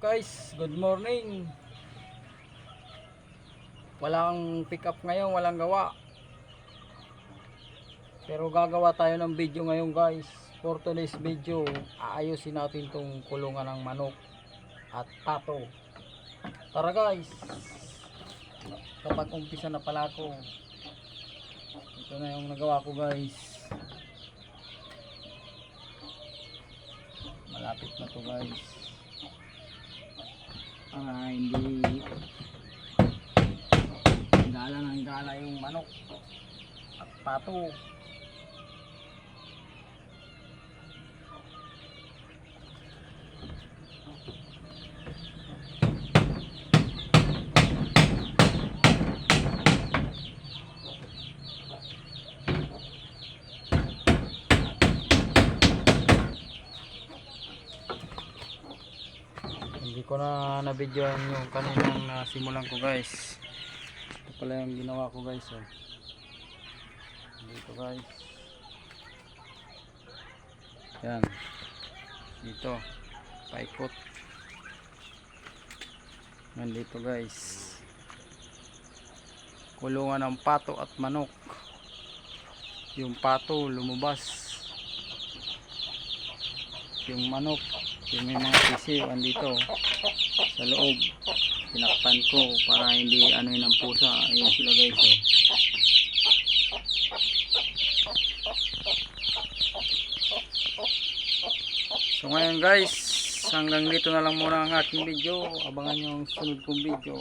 Guys, good morning. Walang pick up ngayon, walang gawa. Pero gagawa tayo ng video ngayon guys. For today's video, aayusin natin tong kulungan ng manok at pato. Tara guys. Kapag umpisa na pala ako. Ito na yung nagawa ko guys. Malapit na to guys para hindi gala ng gala yung manok at pato hindi ko na na-videoan yung kaninang nasimulan ko guys. Ito pala yung ginawa ko guys oh. dito guys. Yan. Dito. Paikot. Yan dito guys. Kulungan ng pato at manok. Yung pato lumabas. Yung manok yung may mga sisiw andito sa loob. Pinakpan ko para hindi ano yun ang pusa. Ayun sila guys oh. so ngayon guys hanggang dito na lang muna ang aking video. Abangan nyo ang sunod kong video.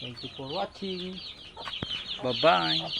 Thank you for watching. Bye bye